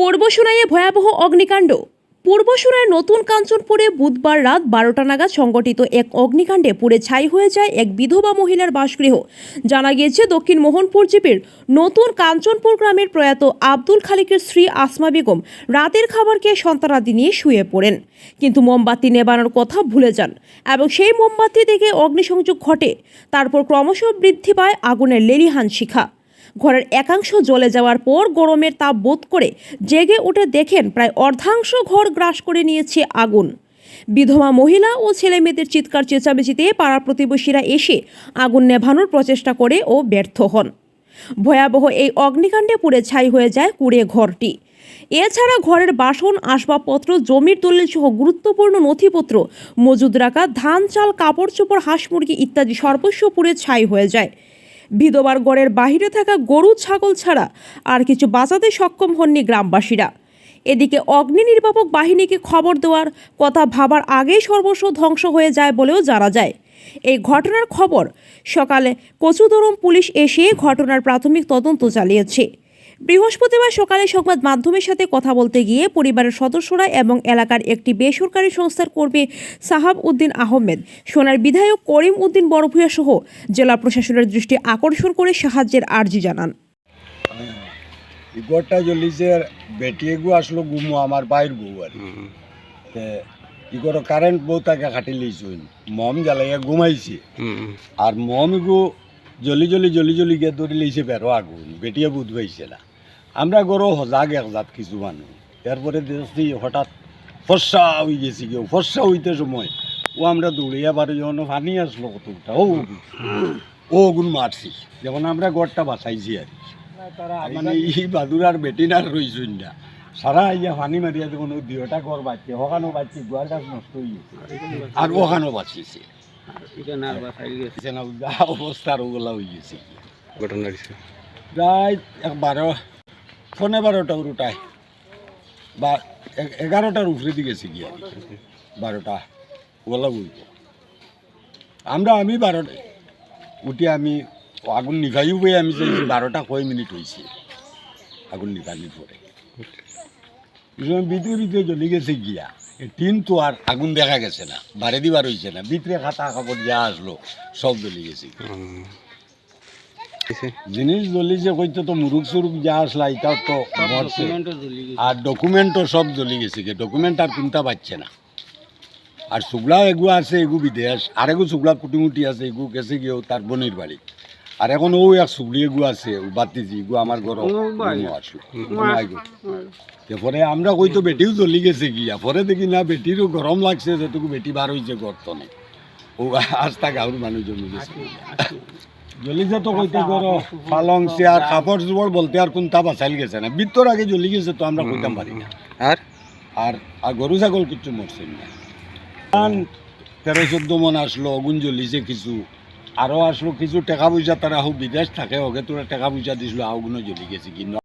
পূর্ব সোনাইয়ে ভয়াবহ অগ্নিকাণ্ড। পূর্ব সোনাইয়ের নতুন কাঞ্চনপুরে বুধবার রাত বারোটা নাগাদ সংগঠিত এক অগ্নিকাণ্ডে পুড়ে ছাই হয়ে যায় এক বিধবা মহিলার বাসগৃহ। জানা গিয়েছে, দক্ষিণ মোহনপুর জিপির নতুন কাঞ্চনপুর গ্রামের প্রয়াত আব্দুল খালিকের স্ত্রী আসমা বেগম রাতের খাবার খেয়ে সন্তানাদি নিয়ে শুয়ে পড়েন। কিন্তু মোমবাতি নেবানোর কথা ভুলে যান এবং সেই মোমবাতি থেকে অগ্নিসংযোগ ঘটে। তারপর ক্রমশ বৃদ্ধি পায় আগুনের লেলিহান শিখা। ঘরের একাংশ জ্বলে যাওয়ার পর গরমের তাপ বোধ করে জেগে উঠে দেখেন প্রায় অর্ধাংশ ঘর গ্রাস করে নিয়েছে আগুন। বিধবা মহিলা ও ছেলে মেয়েদের চিৎকার চেঁচামেচিতে পাড়া প্রতিবেশীরা এসে আগুন নেভানোর প্রচেষ্টা করে ও ব্যর্থ হন। ভয়াবহ এই অগ্নিকাণ্ডে পুড়ে ছাই হয়ে যায় কুড়ে ঘরটি। এছাড়া ঘরের বাসন, আসবাবপত্র, জমির দলিল সহ গুরুত্বপূর্ণ নথিপত্র, মজুদ রাখা, ধান, চাল, কাপড়, চোপড়, হাঁস মুরগি ইত্যাদি সর্বস্ব পুড়ে ছাই হয়ে যায়। বিধবার গড়ের বাহিরে থাকা গরু, ছাগল ছাড়া আর কিছু বাঁচাতে সক্ষম হননি গ্রামবাসীরা। এদিকে অগ্নি নির্বাপক বাহিনীকে খবর দেওয়ার কথা ভাবার আগেই সর্বস্ব ধ্বংস হয়ে যায় বলেও জানা যায়। এই ঘটনার খবর সকালে কচুদরম পুলিশ এসে ঘটনার প্রাথমিক তদন্ত চালিয়েছে। বৃহস্পতিবার সকালে সংবাদ মাধ্যমের সাথে কথা বলতে গিয়ে পরিবারের সদস্যরা এবং এলাকার একটি বেসরকারি সংস্থার কর্মী সাহাব উদ্দিন আহমেদ সোনার বিধায়ক করিম উদ্দিন বড়ভূয়া সহ জেলা প্রশাসনের দৃষ্টি আকর্ষণ করে সাহায্যের আর্জি জানান। ঘরটা জ্বলিছে বেটিয়ে গু আসলো গুমো আমার বাইর বউ আর কি। তে ই করো কারেন্ট বউ তাকে খাটি লইছুন মম জ্বালাইয়া ঘুমাইছে। আর মম গু জ্বলি জ্বলি জ্বলি জ্বলি গিয়ে ধরে লইছে বেরো আগুন বেটিয়ে বুধ পাইছে না। আমরা গরো সজাগ একজাত কিছু মানুষ এরপরে দেখছি হঠাৎ ফর্সা হয়ে গেছি কেউ ফর্সা হইতে সময়। ও আমরা দৌড়িয়া বাড়ি যখন পানি আসলো কতটা ও ও গুণ মারছি। যেমন আমরা গড়টা বাঁচাইছি আর। মানে এই বাদুরার বেটিনার রইছুন না সারা ইয়া পানি মারিয়া দেখুন দুইটা ঘর বাঁচছে ওখানো বাঁচছে গোয়াল গাছ নষ্ট হয়ে গেছে। আর ওখানো বাঁচিয়েছে। যা অবস্থার ওগুলা হয়ে গেছে। ঘটনা প্রায় এক বারো ফোনে বারোটা উঠায় বা এগারোটার উপরে দিয়ে গেছে গিয়ে। বারোটা ওগুলা উঠব আমরা আমি বারোটা উঠে আমি আগুন নিভাইও বই আমি চাইছি বারোটা কয় মিনিট হয়েছে আগুন নিভানি পরে। ভিতরে ভিতরে জ্বলি গেছে গিয়া। টিন তো আর আগুন দেখা গেছে না। বাড়ি দিবার হয়েছে না। ভিতরে খাতা কাপড় যা আসলো, সব জ্বলি গেছে জিনিস জ্বলিছে কইতে তো মুরুখ সুরুখ যা আসলা এটাও তো মরছে আর ডকুমেন্টও সব জ্বলি গেছে গে। ডকুমেন্ট আর কোনটা পাচ্ছে না। আর শুক্লা এগু আছে এগু বিদেশ। আর এগু শুক্লা কুটিমুটি আছে এগু গেছে গিয়েও তার বোনের বাড়ি। আর এখন ও এক শুকলি এগু আছে ও বাতিজি এগু আমার ঘর আসলো। পরে আমরা কই তো বেটিও জ্বলি গেছে গিয়া। পরে দেখি না বেটিরও গরম লাগছে যেটুকু বেটি বার হয়েছে গর্তনে ও আস্তা গাঁর মানুষ জমি গেছে জ্বলিছে তো কইতে করো পালং চেয়ার কাপড় চোপড় বলতে আর কোনটা বাঁচাইল গেছে না। বৃত্তর আগে জ্বলি গেছে তো আমরা কইতাম পারি না। আর? আর আর গরু ছাগল কিচ্ছু মরছে না। ধান তেরো চোদ্দ মন আসলো অগুন জ্বলিছে কিছু। আরও আসলো কিছু টাকা পয়সা তারা হোক বিদেশ থাকে ওকে তোরা টাকা পয়সা দিছিল আগুনও জ্বলি গেছে কিন্তু